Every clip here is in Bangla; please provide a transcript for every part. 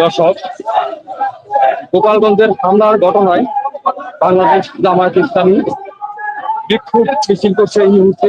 দর্শক গোপালগঞ্জের হামলার ঘটনায় বাংলাদেশ জামায়াত ইসলামী বিক্ষোভ মিছিল করছে এই মুহূর্তে।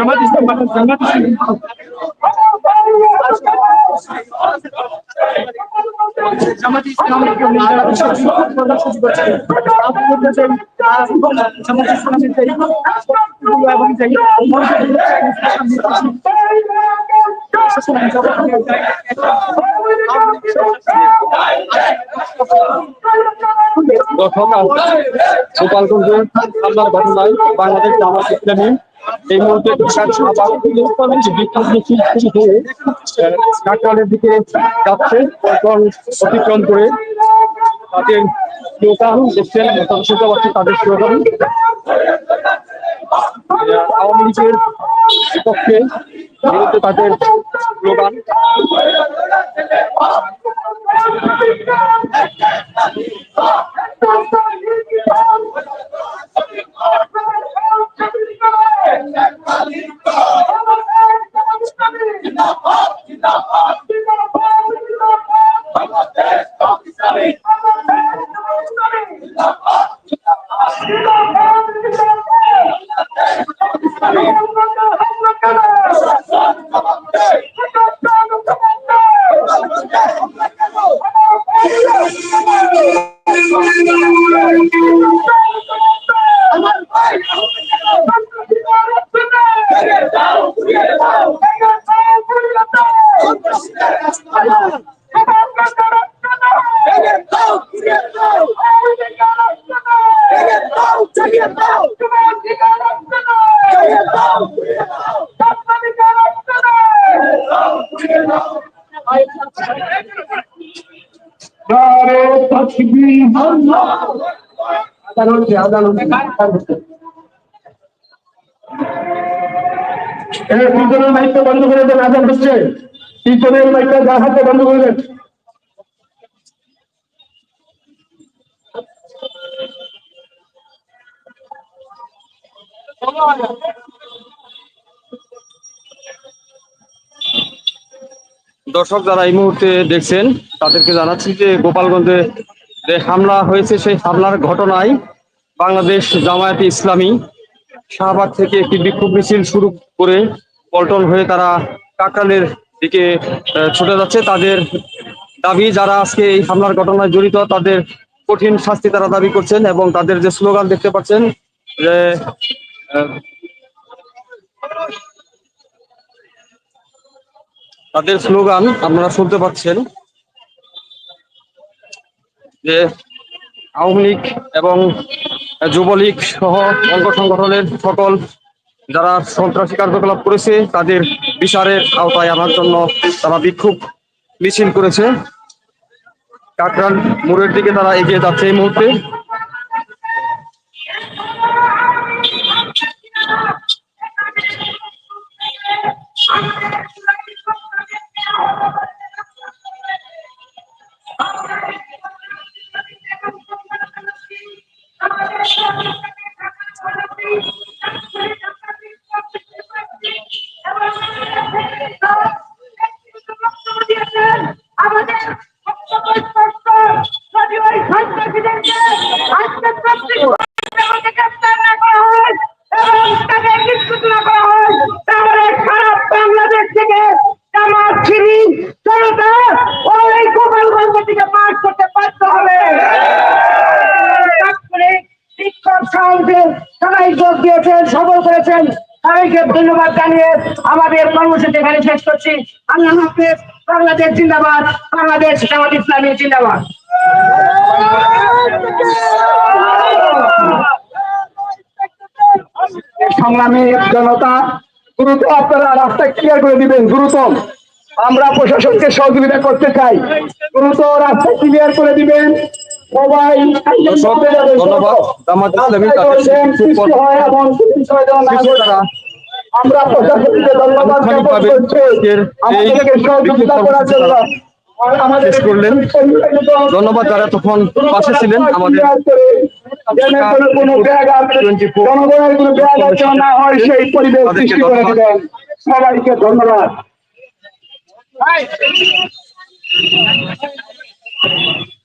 জামাত ইসলাম জামাত ইসলাম জামাত ইসলাম কর্মসূচি করছে জামাত ইসলামের এবং যে গতকাল গোপালগঞ্জে হামলার ঘটনায় বাংলাদেশ জামাত ইসলামী। এই মুহূর্তে ঢাকার আবার কাকরালের দিকে যাচ্ছে। এবং অতিক্রম করে তাদের স্লোগান দেখছেন শুনতে পাচ্ছি তাদের স্লোগান আওয়ামী লীগের বিপক্ষে তাদের স্লোগান। নারে তাকবীর আদালতে আদালতে এই তিনজনের মাইকটা বন্ধ করে দেন আজান হচ্ছে তিনজনের মাইকটা যার হাতে বন্ধ করে দেন দর্শক যারা এই মুহূর্তে দেখছেন, তাদেরকে জানাচ্ছি যে গোপালগঞ্জে যে হামলা হয়েছে, সেই হামলার ঘটনায় বাংলাদেশ জামায়াতে ইসলামী শাহবাগ থেকে একটি বিক্ষোভ মিছিল শুরু করে পল্টন হয়ে তারা কাকরালের দিকে ছুটে যাচ্ছে। তাদের দাবি, যারা আজকে এই হামলার ঘটনায় জড়িত, তাদের কঠিন শাস্তি তারা দাবি করছেন এবং তাদের যে স্লোগান দেখতে পাচ্ছেন, যে তাদের স্লোগান আপনারা শুনতে পাচ্ছেন যে আওয়ামী লীগ এবং যুবলীগ সহ অঙ্গ সংগঠনের সকল যারা সন্ত্রাসী কার্যকলাপ করেছে, তাদের বিচারের আওতায় আনার জন্য তারা বিক্ষোভ মিছিল করেছে। কাকরান মোড়ের দিকে তারা এগিয়ে যাচ্ছে এই মুহূর্তে। সবাই যোগ দিয়েছেন, সফল করেছেন। সবাইকে ধন্যবাদ জানিয়ে আমাদের কর্মসূচি এখানে শেষ করছি। আল্লাহ হাফেজ, বাংলাদেশ জিন্দাবাদ, বাংলাদেশ জামাত ইসলামী জিন্দাবাদ। সংগ্রামী জনতা দ্রুত আপনারা রাস্তা ক্লিয়ার করে দিবেন দ্রুত। আমরা প্রশাসনকে সহযোগিতা করতে চাই। দ্রুত রাস্তা ক্লিয়ার করে দিবেন। সবাই আমরা প্রশাসনকে ধন্যবাদ জ্ঞাপন করছি। আমাদেরকে সহযোগিতা করার জন্য শেষ করলেন। ধন্যবাদ যারা তখন পাশে ছিলেন আমাদের কোনো কোনো ব্যাঘাত কোনো ব্যাঘাত যেন না হয় সেই পরিবেশ তাদেরকে সৃষ্টি করে ধন্যবাদ। দিবেন সবাইকে ধন্যবাদ